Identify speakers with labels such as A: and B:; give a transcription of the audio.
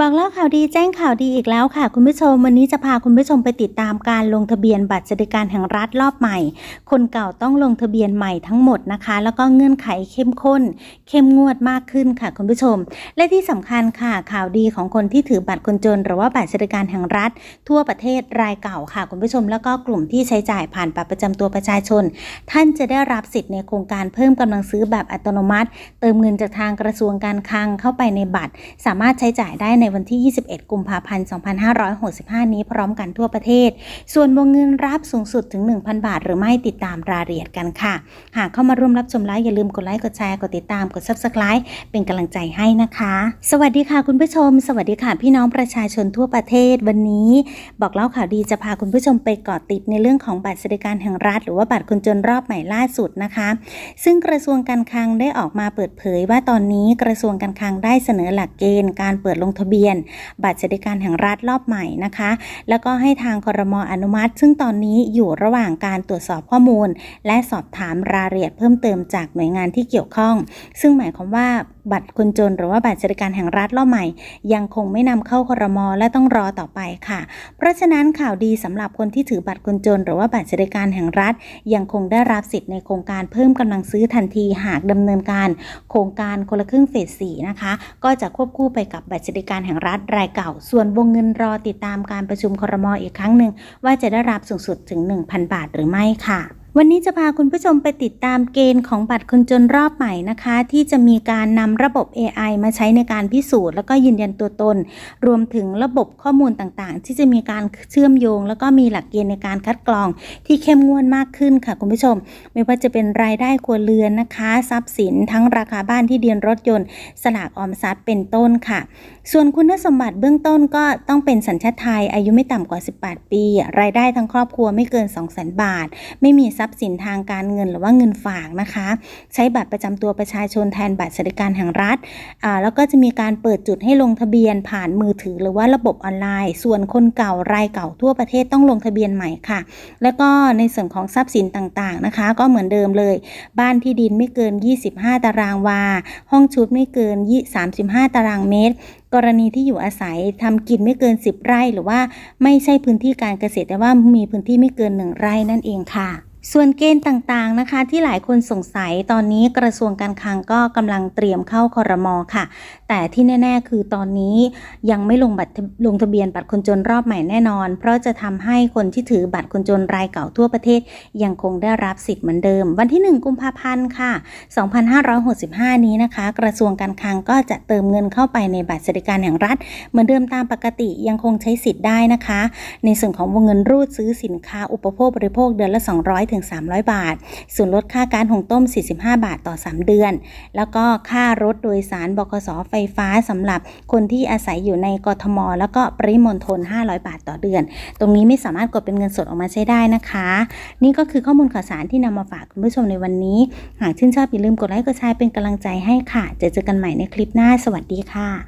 A: บอกเล่าข่าวดีแจ้งข่าวดีอีกแล้วค่ะ คุณผู้ชม วันนี้จะพาคุณผู้ชมไปติดตามการลงทะเบียนบัตรสวัสดิการแห่งรัฐรอบใหม่ คนเก่าต้องลงทะเบียนใหม่ทั้งหมดนะคะ แล้วก็เงื่อนไขเข้มข้น เข้มงวดมากขึ้นค่ะ คุณผู้ชม และที่สำคัญค่ะข่าวดีของคนที่ถือบัตรคนจน หรือว่าบัตรสวัสดิการแห่งรัฐ ทั่วประเทศรายเก่าค่ะ คุณผู้ชม แล้วก็กลุ่มที่ใช้จ่ายผ่านบัตรประจำตัวประชาชน ท่านจะได้รับสิทธิ์ในโครงการเพิ่มกำลังซื้อแบบอัตโนมัติ เติมเงินจากทางกระทรวงการคลังเข้าไปในบัตร สามารถใช้จ่ายได้ในวันที่ 21 กุมภาพันธ์ 2565 นี้พร้อมกันทั่วประเทศ ส่วนวงเงินรับสูงสุดถึง 1,000 บาท หรือไม่ติดตามรายละเอียดกันค่ะ หากเข้ามาร่วมรับชมไลฟ์อย่าลืมกดไลค์ กดแชร์ กดติดตาม กด Subscribe เป็นกำลังใจให้นะคะ สวัสดีค่ะคุณผู้ชม สวัสดีค่ะพี่น้องประชาชนทั่วประเทศวันนี้ บอกเล่าข่าวดีจะพาคุณผู้ชมไปเกาะติดในเรื่องของบัตรสวัสดิการแห่งรัฐ หรือว่าบัตรคนจนรอบใหม่ล่าสุดนะคะ ซึ่งกระทรวงการคลังได้ออกมาเปิดเผยว่าตอนนี้กระทรวงการคลังได้เสนอหลักเกณฑ์การเปิดลงทะเบียนบัตรสวัสดิการแห่งรัฐรอบใหม่นะคะ แล้วก็ให้ทางครมอนุมัติ ซึ่งตอนนี้อยู่ระหว่างการตรวจสอบข้อมูล และสอบถามรายละเอียดเพิ่มเติมจากหน่วยงานที่เกี่ยวข้อง ซึ่งหมายความว่าบัตรคนจนหรือว่าบัตรสวัสดิการแห่งรัฐรอบใหม่ ยังคงไม่นำเข้าครมและต้องรอต่อไปค่ะ เพราะฉะนั้นข่าวดีสำหรับคนที่ถือบัตรคนจน หรือว่าบัตรสวัสดิการแห่งรัฐ ยังคงได้รับสิทธิ์ในโครงการเพิ่มกำลังซื้อทันทีหากดำเนินการ โครงการคนละครึ่งเฟสสี่นะคะ ก็จะควบคู่ไปกับบัตรสวัสดิการแห่งรัฐรายเก่า ส่วนวงเงินรอติดตามการประชุมครมอีกครั้งหนึ่งว่าจะได้รับสูงสุดถึง 1,000 บาทหรือไม่ค่ะ วันนี้จะพาคุณผู้ชมไปติดตามเกณฑ์ของบัตรคนจนรอบใหม่นะคะ ที่จะมีการนำระบบ AI มาใช้ในการพิสูจน์แล้วก็ยืนยันตัวตน รวมถึงระบบข้อมูลต่างๆ ที่จะมีการเชื่อมโยง แล้วก็มีหลักเกณฑ์ในการคัดกรอง ที่เข้มงวดมากขึ้นค่ะคุณผู้ชม ไม่ว่าจะเป็นรายได้ครัวเรือนนะคะ ทรัพย์สิน ทั้งราคาบ้านที่ดินรถยนต์ สลากออมทรัพย์เป็นต้นค่ะ ส่วนคุณสมบัติเบื้องต้นก็ต้องเป็นสัญชาติไทยอายุไม่ต่ำกว่า 18 ปี รายได้ทั้งครอบครัวไม่เกิน 200,000 บาท ไม่มีทรัพพย์สินทางการเงินหรือว่าเงินฝากนะคะ ใช้บัตรประจำตัวประชาชนแทนบัตรสวัสดิการแห่งรัฐแล้วก็จะมีการเปิดจุดให้ลงทะเบียนผ่านมือถือหรือว่าระบบออนไลน์ ส่วนคนเก่ารายเก่าทั่วประเทศต้องลงทะเบียนใหม่ค่ะ แล้วก็ในส่วนของทรัพย์สินต่างๆนะคะ ก็เหมือนเดิมเลย บ้านที่ดินไม่เกิน 25 ตารางวา ห้องชุดไม่เกิน 35 ตารางเมตรกรณีที่อยู่อาศัยทำกินไม่เกิน 10 ไร่ หรือว่าไม่ใช่พื้นที่การเกษตรแต่ว่ามีพื้นที่ไม่เกิน 1 ไร่นั่นเองค่ะ ส่วนเกณฑ์ต่างๆนะคะ ที่หลายคนสงสัยตอนนี้กระทรวงการคลังก็กำลังเตรียมเข้าคอรมอค่ะ แต่ที่แน่ ๆ คือตอนนี้ยังไม่ลงบัตรลงทะเบียนบัตรคนจนรอบใหม่แน่นอน เพราะจะทำให้คนที่ถือบัตรคนจนรายเก่าทั่วประเทศ ยังคงได้รับสิทธิ์เหมือนเดิม วันที่ 1 กุมภาพันธ์ค่ะ 2565 นี้นะคะ กระทรวงการคลังก็จะเติมเงินเข้าไปในบัตรสวัสดิการแห่งรัฐ เหมือนเดิมตามปกติยังคงใช้สิทธิ์ได้นะคะ ในส่วนของวงเงินรูดซื้อสินค้าอุปโภคบริโภคเดือนละ 200ถึง 300 บาท ส่วนลดค่าการหุงต้ม 45 บาทต่อ 3 เดือน แล้วก็ค่ารถโดยสารบกสไฟฟ้าสำหรับคนที่อาศัยอยู่ในกทม แล้วก็ปริมณฑล500 บาทต่อเดือน ตรงนี้ไม่สามารถกดเป็นเงินสดออกมาใช้ได้นะคะ นี่ก็คือข้อมูลข่าวสารที่นำมาฝากคุณผู้ชมในวันนี้ หากชื่นชอบอย่าลืมกดไลค์กดแชร์เป็นกำลังใจให้ค่ะ จะเจอกันใหม่ในคลิปหน้า สวัสดีค่ะ